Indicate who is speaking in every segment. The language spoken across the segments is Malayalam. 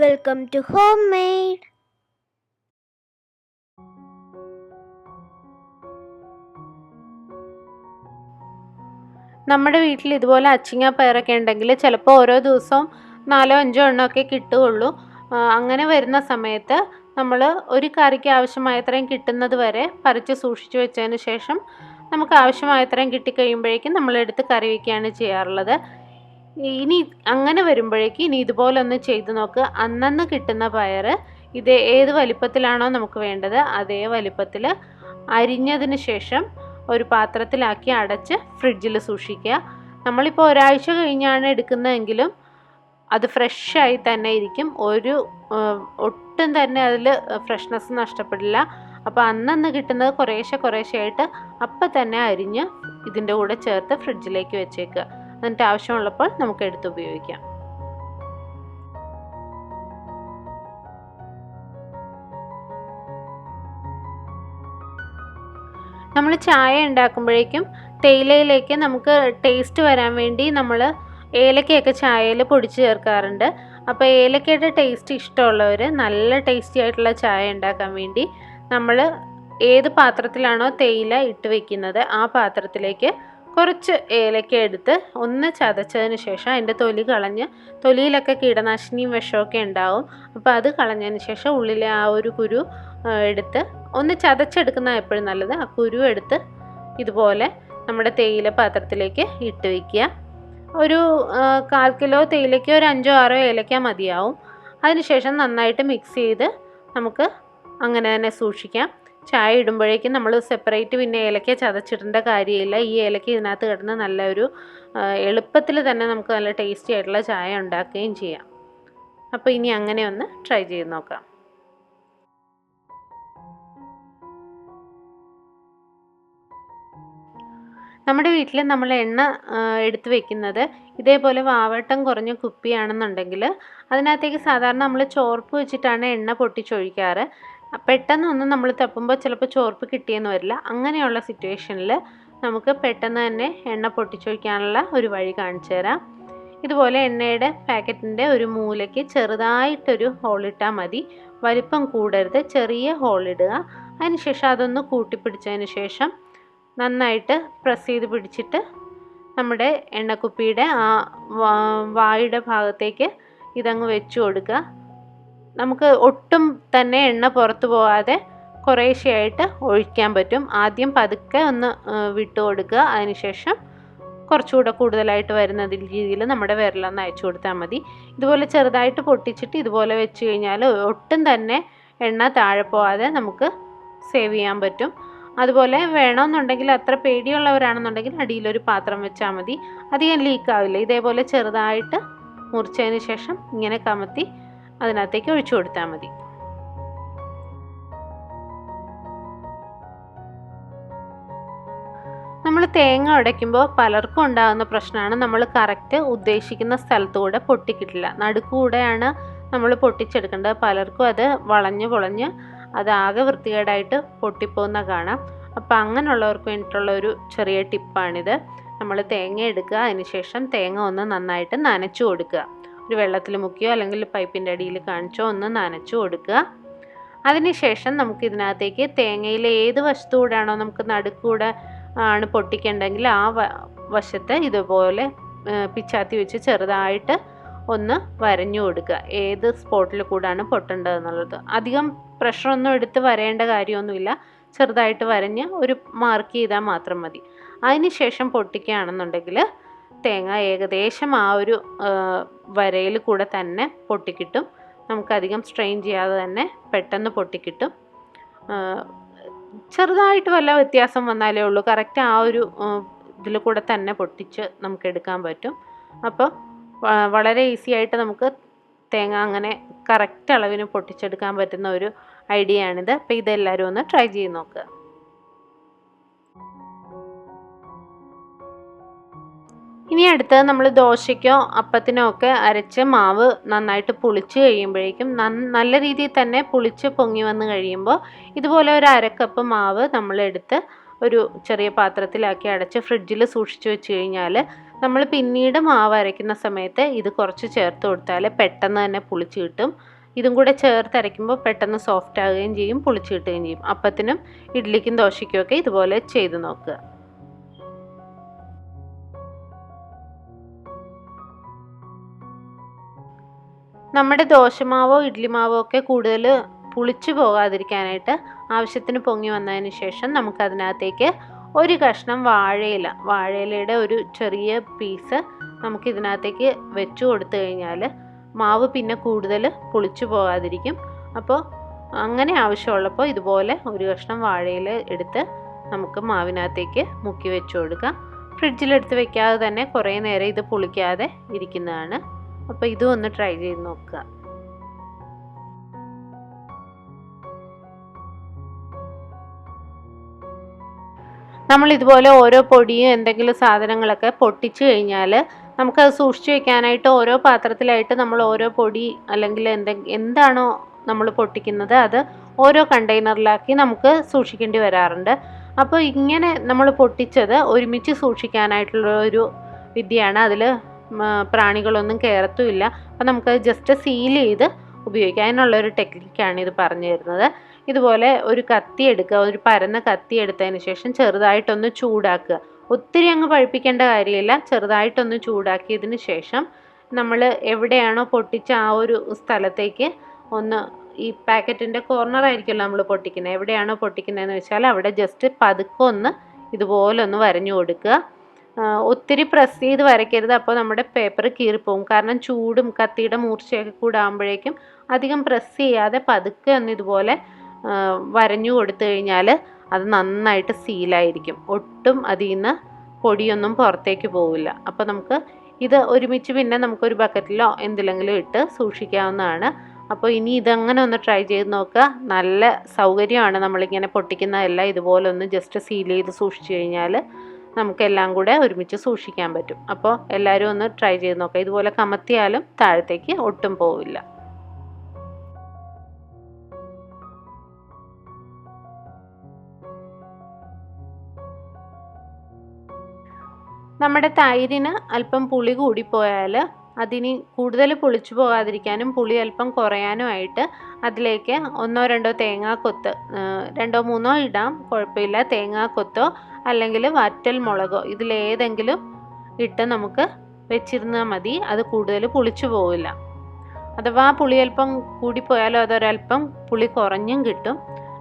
Speaker 1: Welcome to Homemade.
Speaker 2: നമ്മുടെ വീട്ടിൽ ഇതുപോലെ അച്ചിങ്ങ പയറൊക്കെ ഉണ്ടെങ്കിൽ ചിലപ്പോൾ ഓരോ ദിവസവും നാലോ അഞ്ചോ എണ്ണമൊക്കെ കിട്ടുകയുള്ളൂ അങ്ങനെ വരുന്ന സമയത്ത് നമ്മൾ ഒരു കറിക്ക് ആവശ്യമായത്രയും കിട്ടുന്നത് വരെ പറിച്ച് സൂക്ഷിച്ചു വെച്ചതിന് ശേഷം നമുക്ക് ആവശ്യമായത്രയും കിട്ടിക്കഴിയുമ്പോഴേക്കും നമ്മളെടുത്ത് കറി വയ്ക്കുകയാണ് ചെയ്യാറുള്ളത് ഇനി അങ്ങനെ വരുമ്പോഴേക്ക് ഇനി ഇതുപോലെ ഒന്ന് ചെയ്ത് നോക്ക്. അന്നന്ന് കിട്ടുന്ന പയർ ഇത് ഏത് വലിപ്പത്തിലാണോ നമുക്ക് വേണ്ടത് അതേ വലിപ്പത്തിൽ അരിഞ്ഞതിന് ശേഷം ഒരു പാത്രത്തിലാക്കി അടച്ച് ഫ്രിഡ്ജിൽ സൂക്ഷിക്കുക. നമ്മളിപ്പോൾ ഒരാഴ്ച കഴിഞ്ഞാണ് എടുക്കുന്നതെങ്കിലും അത് ഫ്രഷായി തന്നെ ഇരിക്കും. ഒരു ഒട്ടും തന്നെ അതിൽ ഫ്രഷ്നെസ് നഷ്ടപ്പെടില്ല. അപ്പോൾ അന്നന്ന് കിട്ടുന്നത് കുറേശ്ശെ കുറേശ്ശെ ആയിട്ട് അപ്പം തന്നെ അരിഞ്ഞ് ഇതിന്റെ കൂടെ ചേർത്ത് ഫ്രിഡ്ജിലേക്ക് വെച്ചേക്കുക. എന്നിട്ട് ആവശ്യമുള്ളപ്പോൾ നമുക്ക് എടുത്ത് ഉപയോഗിക്കാം. നമ്മൾ ചായ ഉണ്ടാക്കുമ്പോഴേക്കും തേയിലയിലേക്ക് നമുക്ക് ടേസ്റ്റ് വരാൻ വേണ്ടി നമ്മൾ ഏലക്കയൊക്കെ ചായയിൽ പൊടിച്ച് ചേർക്കാറുണ്ട്. അപ്പോൾ ഏലക്കയുടെ ടേസ്റ്റ് ഇഷ്ടമുള്ളവർ നല്ല ടേസ്റ്റി ആയിട്ടുള്ള ചായ ഉണ്ടാക്കാൻ വേണ്ടി നമ്മൾ ഏത് പാത്രത്തിലാണോ തേയില ഇട്ട് വെക്കുന്നത് ആ പാത്രത്തിലേക്ക് കുറച്ച് ഏലക്ക എടുത്ത് ഒന്ന് ചതച്ചതിന് ശേഷം അതിന്റെ തൊലി കളഞ്ഞ് തൊലിയിലൊക്കെ കീടനാശിനിയും വിഷമൊക്കെ ഉണ്ടാവും. അപ്പോൾ അത് കളഞ്ഞതിന് ശേഷം ഉള്ളിലെ ആ ഒരു കുരു എടുത്ത് ഒന്ന് ചതച്ചെടുക്കുന്ന എപ്പോഴും നല്ലത്. ആ കുരു എടുത്ത് ഇതുപോലെ നമ്മുടെ തേയില പാത്രത്തിലേക്ക് ഇട്ട് വയ്ക്കുക ഒരു കാൽ കിലോ തേയിലയ്ക്ക് ഒരു അഞ്ചോ ആറോ ഏലക്ക മതിയാവും. അതിനുശേഷം നന്നായിട്ട് മിക്സ് ചെയ്ത് നമുക്ക് അങ്ങനെ തന്നെ സൂക്ഷിക്കാം. ചായ ഇടുമ്പോഴേക്കും നമ്മൾ സെപ്പറേറ്റ് പിന്നെ ഏലക്ക ചതച്ചിടേണ്ട കാര്യമില്ല. ഈ ഏലക്ക ഇതിനകത്ത് കിടന്ന് നല്ലൊരു എളുപ്പത്തിൽ തന്നെ നമുക്ക് നല്ല ടേസ്റ്റി ആയിട്ടുള്ള ചായ ഉണ്ടാക്കുകയും ചെയ്യാം. അപ്പോൾ ഇനി അങ്ങനെ ഒന്ന് ട്രൈ ചെയ്ത് നോക്കാം. നമ്മുടെ വീട്ടിൽ നമ്മൾ എണ്ണ എടുത്ത് വെക്കുന്നത് ഇതേപോലെ വാവട്ടം കുറഞ്ഞ കുപ്പിയാണെന്നുണ്ടെങ്കിൽ അതിനകത്തേക്ക് സാധാരണ നമ്മൾ ചോർപ്പ് വെച്ചിട്ടാണ് എണ്ണ പൊട്ടിച്ചൊഴിക്കാറ്. പെട്ടെന്നൊന്നും നമ്മൾ തപ്പുമ്പോൾ ചിലപ്പോൾ ചോർപ്പ് കിട്ടിയെന്ന് വരില്ല. അങ്ങനെയുള്ള സിറ്റുവേഷനിൽ നമുക്ക് പെട്ടെന്ന് തന്നെ എണ്ണ പൊട്ടിച്ചൊഴിക്കാനുള്ള ഒരു വഴി കാണിച്ചു തരാം. ഇതുപോലെ എണ്ണയുടെ പാക്കറ്റിന്റെ ഒരു മൂലയ്ക്ക് ചെറുതായിട്ടൊരു ഹോളിട്ടാൽ മതി. വലിപ്പം കൂടരുത് ചെറിയ ഹോളിടുക അതിനുശേഷം അതൊന്ന് കൂട്ടിപ്പിടിച്ചതിന് ശേഷം നന്നായിട്ട് പ്രസ് ചെയ്ത് പിടിച്ചിട്ട് നമ്മുടെ എണ്ണക്കുപ്പിയുടെ ആ വായുടെ ഭാഗത്തേക്ക് ഇതങ്ങ് വെച്ചു കൊടുക്കുക. നമുക്ക് ഒട്ടും തന്നെ എണ്ണ പുറത്തു പോകാതെ കുറേശ്ശെയായിട്ട് ഒഴിക്കാൻ പറ്റും. ആദ്യം പതുക്കെ ഒന്ന് വിട്ടു കൊടുക്കുക അതിനുശേഷം കുറച്ചുകൂടെ കൂടുതലായിട്ട് വരുന്ന രീതിയിൽ നമ്മുടെ വിരലൊന്ന് അയച്ചു കൊടുത്താൽ മതി. ഇതുപോലെ ചെറുതായിട്ട് പൊട്ടിച്ചിട്ട് ഇതുപോലെ വെച്ച് കഴിഞ്ഞാൽ ഒട്ടും തന്നെ എണ്ണ താഴെ പോവാതെ നമുക്ക് സേവ് ചെയ്യാൻ പറ്റും. അതുപോലെ വേണമെന്നുണ്ടെങ്കിൽ അത്ര പേടിയുള്ളവരാണെന്നുണ്ടെങ്കിൽ അടിയിലൊരു പാത്രം വെച്ചാൽ മതി. അധികം ലീക്ക് ആവില്ല ഇതേപോലെ ചെറുതായിട്ട് മുറിച്ചതിന് ശേഷം ഇങ്ങനെ കമത്തി അതിനകത്തേക്ക് ഒഴിച്ചു കൊടുത്താൽ മതി. നമ്മൾ തേങ്ങ ഉടയ്ക്കുമ്പോൾ പലർക്കും ഉണ്ടാകുന്ന പ്രശ്നമാണ്. നമ്മൾ കറക്റ്റ് ഉദ്ദേശിക്കുന്ന സ്ഥലത്തുകൂടെ പൊട്ടിക്കിട്ടില്ല. നടുക്കൂടെയാണ് നമ്മൾ പൊട്ടിച്ചെടുക്കേണ്ടത്. പലർക്കും അത് വളഞ്ഞ് പൊളഞ്ഞ് അത് ആകെ വൃത്തികേടായിട്ട് പൊട്ടിപ്പോകുന്ന കാണാം. അപ്പോൾ അങ്ങനെയുള്ളവർക്ക് വേണ്ടിയിട്ടുള്ള ഒരു ചെറിയ ടിപ്പാണിത്. നമ്മൾ തേങ്ങ എടുക്കുക. അതിനുശേഷം തേങ്ങ ഒന്ന് നന്നായിട്ട് നനച്ചു കൊടുക്കുക. ഒരു വെള്ളത്തിൽ മുക്കിയോ അല്ലെങ്കിൽ പൈപ്പിന്റെ അടിയിൽ കാണിച്ചോ ഒന്ന് നനച്ചു കൊടുക്കുക. അതിനുശേഷം നമുക്ക് ഇതിനകത്തേക്ക് തേങ്ങയിലെ ഏത് വശത്തുകൂടെയാണോ നമുക്ക് നടുക്കൂടെ ആണ് പൊട്ടിക്കേണ്ടെങ്കിൽ ആ വശത്തെ ഇതുപോലെ പിച്ചാത്തി വെച്ച് ചെറുതായിട്ട് ഒന്ന് വരഞ്ഞു കൊടുക്കുക. ഏത് സ്പോട്ടിൽ കൂടാണ് പൊട്ടേണ്ടതെന്നുള്ളത്. അധികം പ്രഷറൊന്നും എടുത്ത് വരേണ്ട കാര്യമൊന്നുമില്ല. ചെറുതായിട്ട് വരഞ്ഞ് ഒരു മാർക്ക് ചെയ്താൽ മാത്രം മതി. അതിനുശേഷം പൊട്ടിക്കുകയാണെന്നുണ്ടെങ്കിൽ തേങ്ങ ഏകദേശം ആ ഒരു വരയിൽ കൂടെ തന്നെ പൊട്ടിക്കിട്ടും. നമുക്കധികം സ്ട്രെയിൻ ചെയ്യാതെ തന്നെ പെട്ടെന്ന് പൊട്ടിക്കിട്ടും. ചെറുതായിട്ട് വല്ല വ്യത്യാസം വന്നാലേ ഉള്ളൂ. കറക്റ്റ് ആ ഒരു ഇതിൽ കൂടെ തന്നെ പൊട്ടിച്ച് നമുക്ക് എടുക്കാൻ പറ്റും. അപ്പോൾ വളരെ ഈസി ആയിട്ട് നമുക്ക് തേങ്ങ അങ്ങനെ കറക്റ്റ് അളവിന് പൊട്ടിച്ചെടുക്കാൻ പറ്റുന്ന ഒരു ഐഡിയ ആണിത്. അപ്പോൾ ഇതെല്ലാവരും ഒന്ന് ട്രൈ ചെയ്ത് നോക്കുക. ഇനി അടുത്തത് നമ്മൾ ദോശയ്ക്കോ അപ്പത്തിനോ ഒക്കെ അരച്ച് മാവ് നന്നായിട്ട് പുളിച്ച് കഴിയുമ്പോഴേക്കും നല്ല രീതിയിൽ തന്നെ പുളിച്ച് പൊങ്ങി വന്ന് കഴിയുമ്പോൾ ഇതുപോലെ ഒരു അരക്കപ്പ് മാവ് നമ്മളെടുത്ത് ഒരു ചെറിയ പാത്രത്തിലാക്കി അടച്ച് ഫ്രിഡ്ജിൽ സൂക്ഷിച്ചു വെച്ച് കഴിഞ്ഞാൽ നമ്മൾ പിന്നീട് മാവ് അരയ്ക്കുന്ന സമയത്ത് ഇത് കുറച്ച് ചേർത്ത് കൊടുത്താൽ പെട്ടെന്ന് തന്നെ പുളിച്ച് കിട്ടും. ഇതും കൂടെ ചേർത്ത് അരയ്ക്കുമ്പോൾ പെട്ടെന്ന് സോഫ്റ്റ് ആകുകയും ചെയ്യും പുളിച്ച് കിട്ടുകയും ചെയ്യും. അപ്പത്തിനും ഇഡ്ഡലിക്കും ദോശയ്ക്കും ഒക്കെ ഇതുപോലെ ചെയ്ത് നോക്കുക. നമ്മുടെ ദോശമാവോ ഇഡ്ഡലിമാവോ ഒക്കെ കൂടുതൽ പുളിച്ചു പോകാതിരിക്കാനായിട്ട് ആവശ്യത്തിന് പൊങ്ങി വന്നതിന് ശേഷം നമുക്കതിനകത്തേക്ക് ഒരു കഷ്ണം വാഴയില വാഴയിലയുടെ ഒരു ചെറിയ പീസ് നമുക്ക് ഇതിനകത്തേക്ക് വെച്ചു കൊടുത്തു കഴിഞ്ഞാൽ മാവ് പിന്നെ കൂടുതൽ പുളിച്ചു പോകാതിരിക്കും. അപ്പോൾ അങ്ങനെ ആവശ്യമുള്ളപ്പോൾ ഇതുപോലെ ഒരു കഷ്ണം വാഴയില എടുത്ത് നമുക്ക് മാവിനകത്തേക്ക് മുക്കി വെച്ചു കൊടുക്കാം. ഫ്രിഡ്ജിലെടുത്ത് വെക്കാതെ തന്നെ കുറേ നേരം ഇത് പുളിക്കാതെ ഇരിക്കുന്നതാണ്. അപ്പോൾ ഇതും ഒന്ന് ട്രൈ ചെയ്ത് നോക്കുക. നമ്മൾ ഇതുപോലെ ഓരോ പൊടിയും എന്തെങ്കിലും സാധനങ്ങളൊക്കെ പൊട്ടിച്ചു കഴിഞ്ഞാൽ നമുക്കത് സൂക്ഷിച്ചു വെക്കാനായിട്ട് ഓരോ പാത്രത്തിലായിട്ട് നമ്മൾ ഓരോ പൊടി അല്ലെങ്കിൽ എന്തെ എന്താണോ നമ്മൾ പൊട്ടിക്കുന്നത് അത് ഓരോ കണ്ടെയ്നറിലാക്കി നമുക്ക് സൂക്ഷിക്കേണ്ടി വരാറുണ്ട്. അപ്പോൾ ഇങ്ങനെ നമ്മൾ പൊട്ടിച്ചത് ഒരുമിച്ച് സൂക്ഷിക്കാനായിട്ടുള്ള ഒരു വിദ്യയാണ് അതിൽ പ്രാണികളൊന്നും കയറത്തുമില്ല അപ്പം നമുക്കത് ജസ്റ്റ് സീൽ ചെയ്ത് ഉപയോഗിക്കാം. അതിനുള്ള ഒരു ടെക്നിക്കാണ് ഇത് പറഞ്ഞു തരുന്നത്. ഇതുപോലെ ഒരു കത്തി എടുക്കുക ഒരു പരന്ന കത്തി എടുത്തതിന് ശേഷം ചെറുതായിട്ടൊന്ന് ചൂടാക്കുക. ഒത്തിരി അങ്ങ് പഴിപ്പിക്കേണ്ട കാര്യമില്ല. ചെറുതായിട്ടൊന്ന് ചൂടാക്കിയതിന് ശേഷം നമ്മൾ എവിടെയാണോ പൊട്ടിച്ച ആ ഒരു സ്ഥലത്തേക്ക് ഒന്ന് ഈ പാക്കറ്റിന്റെ കോർണർ ആയിരിക്കുമല്ലോ നമ്മൾ പൊട്ടിക്കുന്നത്. എവിടെയാണോ പൊട്ടിക്കുന്നതെന്ന് വെച്ചാൽ അവിടെ ജസ്റ്റ് പതുക്കെ ഒന്ന് ഇതുപോലെ ഒന്ന് വരഞ്ഞു കൊടുക്കുക. ഒത്തിരി പ്രസ് ചെയ്ത് വരയ്ക്കരുത്. അപ്പോൾ നമ്മുടെ പേപ്പർ കീറിപ്പോവും കാരണം ചൂടും കത്തിയുടെ മൂർച്ചയൊക്കെ കൂടാകുമ്പോഴേക്കും അധികം പ്രസ് ചെയ്യാതെ പതുക്കെ ഒന്ന് ഇതുപോലെ വരഞ്ഞു കൊടുത്തു കഴിഞ്ഞാൽ അത് നന്നായിട്ട് സീലായിരിക്കും ഒട്ടും അതിൽ നിന്ന് പൊടിയൊന്നും പുറത്തേക്ക് പോവില്ല. അപ്പോൾ നമുക്ക് ഇത് ഒരുമിച്ച് പിന്നെ നമുക്കൊരു ബക്കറ്റിലോ എന്തിലെങ്കിലും ഇട്ട് സൂക്ഷിക്കാവുന്നതാണ്. അപ്പോൾ ഇനി ഇതങ്ങനെ ഒന്ന് ട്രൈ ചെയ്ത് നോക്കുക. നല്ല സൗകര്യമാണ് നമ്മളിങ്ങനെ പൊട്ടിക്കുന്നതെല്ലാം ഇതുപോലെ ഒന്ന് ജസ്റ്റ് സീൽ ചെയ്ത് സൂക്ഷിച്ചു കഴിഞ്ഞാൽ. നമുക്കെല്ലാം കൂടെ ഒരുമിച്ച് സൂക്ഷിക്കാൻ പറ്റും. അപ്പോൾ എല്ലാവരും ഒന്ന് ട്രൈ ചെയ്ത് നോക്കാം. ഇതുപോലെ കമത്തിയാലും താഴത്തേക്ക് ഒട്ടും പോവില്ല. നമ്മുടെ തൈരിന് അല്പം പുളി കൂടിപ്പോയാൽ അതിന് കൂടുതൽ പുളിച്ചു പോകാതിരിക്കാനും പുളി അല്പം കുറയാനും ആയിട്ട് അതിലേക്ക് ഒന്നോ രണ്ടോ തേങ്ങാക്കൊത്ത് രണ്ടോ മൂന്നോ ഇടാം. കുഴപ്പമില്ല. തേങ്ങാക്കൊത്തോ അല്ലെങ്കിൽ വറ്റൽ മുളകോ ഇതിലേതെങ്കിലും ഇട്ട് നമുക്ക് വെച്ചിരുന്നാൽ മതി. അത് കൂടുതൽ പുളിച്ചു പോവില്ല. അഥവാ പുളി അല്പം കൂടിപ്പോയാലോ അതൊരല്പം പുളി കുറഞ്ഞും കിട്ടും.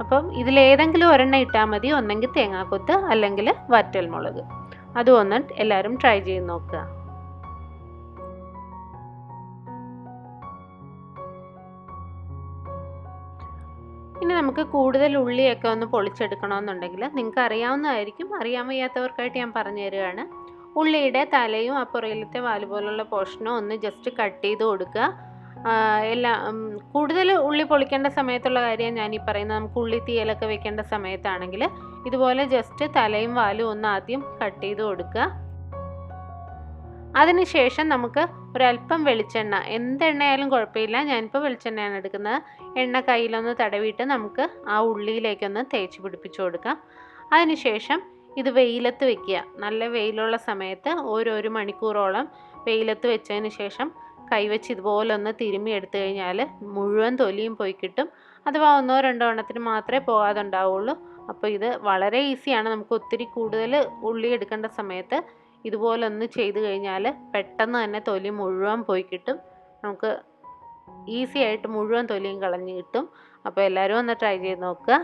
Speaker 2: അപ്പം ഇതിലേതെങ്കിലും ഒരെണ്ണം ഇട്ടാൽ മതി. ഒന്നെങ്കിൽ തേങ്ങാക്കൊത്ത് അല്ലെങ്കിൽ വറ്റൽ മുളക്. അതും ഒന്ന് എല്ലാവരും ട്രൈ ചെയ്ത് നോക്കുക. നമുക്ക് കൂടുതൽ ഉള്ളിയൊക്കെ ഒന്ന് പൊളിച്ചെടുക്കണമെന്നുണ്ടെങ്കിൽ നിങ്ങൾക്ക് അറിയാവുന്നതായിരിക്കും. അറിയാൻ വയ്യാത്തവർക്കായിട്ട് ഞാൻ പറഞ്ഞു തരികയാണ് ഉള്ളിയുടെ തലയും ആ പുറയിലത്തെ വാൽ പോലുള്ള പോർഷനും ഒന്ന് ജസ്റ്റ് കട്ട് ചെയ്ത് കൊടുക്കുക. എല്ലാ കൂടുതൽ ഉള്ളി പൊളിക്കേണ്ട സമയത്തുള്ള കാര്യം ഞാൻ ഈ പറയുന്നത് നമുക്ക് ഉള്ളി തീയലൊക്കെ വെക്കേണ്ട സമയത്താണെങ്കിൽ ഇതുപോലെ ജസ്റ്റ് തലയും വാലും ഒന്ന് ആദ്യം കട്ട് ചെയ്ത് കൊടുക്കുക. അതിനുശേഷം നമുക്ക് ഒരല്പം വെളിച്ചെണ്ണ. എന്ത് കുഴപ്പമില്ല. ഞാനിപ്പോൾ വെളിച്ചെണ്ണയാണ് എടുക്കുന്നത്. എണ്ണ കയ്യിലൊന്ന് തടവിയിട്ട് നമുക്ക് ആ ഉള്ളിയിലേക്കൊന്ന് തേച്ച് പിടിപ്പിച്ചു കൊടുക്കാം. അതിനുശേഷം ഇത് വെയിലത്ത് വെക്കുക. നല്ല വെയിലുള്ള സമയത്ത് ഓരോരു മണിക്കൂറോളം വെയിലത്ത് വെച്ചതിന് ശേഷം കൈവച്ച് ഇതുപോലെ ഒന്ന് തിരുമ്മി എടുത്തു കഴിഞ്ഞാൽ മുഴുവൻ തൊലിയും പോയി കിട്ടും. അഥവാ ഒന്നോ രണ്ടോ എണ്ണത്തിന് മാത്രമേ പോകാതെ ഉണ്ടാവുള്ളൂ അപ്പോൾ ഇത് വളരെ ഈസിയാണ്. നമുക്ക് ഒത്തിരി കൂടുതൽ ഉള്ളി എടുക്കേണ്ട സമയത്ത് ഇതുപോലെ ഒന്ന് ചെയ്ത് കഴിഞ്ഞാൽ പെട്ടെന്ന് തന്നെ തൊലി മുഴുവൻ പോയി കിട്ടും. നമുക്ക് ഈസി ആയിട്ട് മുഴുവൻ തൊലിയും കളഞ്ഞ് കിട്ടും. അപ്പോൾ എല്ലാവരും ഒന്ന് ട്രൈ ചെയ്ത് നോക്കുക.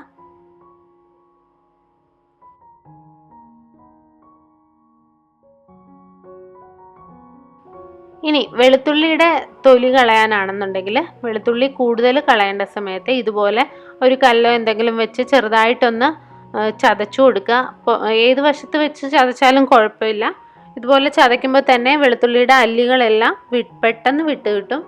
Speaker 2: ഇനി വെളുത്തുള്ളിയുടെ തൊലി കളയാനാണെന്നുണ്ടെങ്കിൽ വെളുത്തുള്ളി കൂടുതൽ കളയേണ്ട സമയത്ത് ഇതുപോലെ ഒരു കല്ലോ എന്തെങ്കിലും വെച്ച് ചെറുതായിട്ടൊന്ന് ചതച്ചു കൊടുക്കുക. ഏത് വശത്ത് വെച്ച് ചതച്ചാലും കുഴപ്പമില്ല. ഇതുപോലെ ചതയ്ക്കുമ്പോൾ തന്നെ വെളുത്തുള്ളിയുടെ അല്ലികളെല്ലാം വി പെട്ടെന്ന് വിട്ട് കിട്ടും.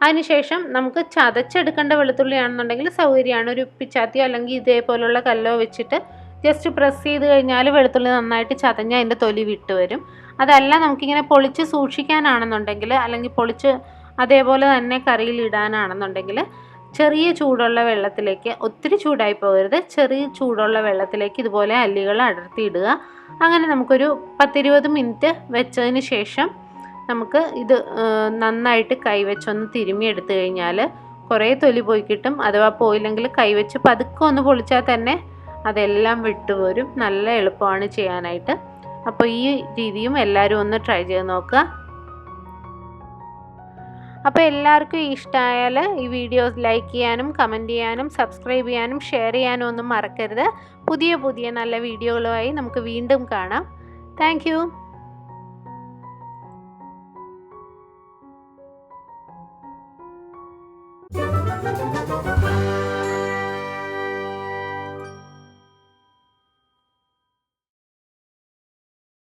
Speaker 2: അതിനുശേഷം നമുക്ക് ചതച്ചെടുക്കേണ്ട വെളുത്തുള്ളിയാണെന്നുണ്ടെങ്കിൽ സൗകര്യമാണ്. ഒരു പിച്ചാത്തിയോ അല്ലെങ്കിൽ ഇതേപോലുള്ള കല്ലോ വെച്ചിട്ട് ജസ്റ്റ് പ്രസ് ചെയ്ത് കഴിഞ്ഞാൽ വെളുത്തുള്ളി നന്നായിട്ട് ചതഞ്ഞ് അതിന്റെ തൊലി വിട്ട് വരും. അതല്ല നമുക്കിങ്ങനെ പൊളിച്ച് സൂക്ഷിക്കാനാണെന്നുണ്ടെങ്കിൽ അല്ലെങ്കിൽ പൊളിച്ച് അതേപോലെ തന്നെ കറിയിൽ ഇടാനാണെന്നുണ്ടെങ്കിൽ ചെറിയ ചൂടുള്ള വെള്ളത്തിലേക്ക് ഒത്തിരി ചൂടായി പോകരുത്. ചെറിയ ചൂടുള്ള വെള്ളത്തിലേക്ക് ഇതുപോലെ അല്ലികൾ അടർത്തിയിടുക അങ്ങനെ നമുക്കൊരു പത്തിരുപത് മിനിറ്റ് വെച്ചതിന് ശേഷം നമുക്ക് ഇത് നന്നായിട്ട് കൈവച്ചൊന്ന് തിരുമ്മി എടുത്തു കഴിഞ്ഞാൽ കുറേ തൊലി പോയി കിട്ടും. അഥവാ പോയില്ലെങ്കിൽ കൈവച്ച് പതുക്കെ ഒന്ന് പൊളിച്ചാൽ തന്നെ അതെല്ലാം വിട്ടുപോരും നല്ല എളുപ്പമാണ് ചെയ്യാനായിട്ട്. അപ്പോൾ ഈ രീതിയും എല്ലാവരും ഒന്ന് ട്രൈ ചെയ്ത് നോക്കുക. അപ്പോൾ എല്ലാവർക്കും ഇഷ്ടമായാൽ ഈ വീഡിയോസ് ലൈക്ക് ചെയ്യാനും കമന്റ് ചെയ്യാനും സബ്സ്ക്രൈബ് ചെയ്യാനും ഷെയർ ചെയ്യാനും ഒന്നും മറക്കരുത്. പുതിയ പുതിയ നല്ല വീഡിയോകളുമായി നമുക്ക് വീണ്ടും കാണാം. താങ്ക്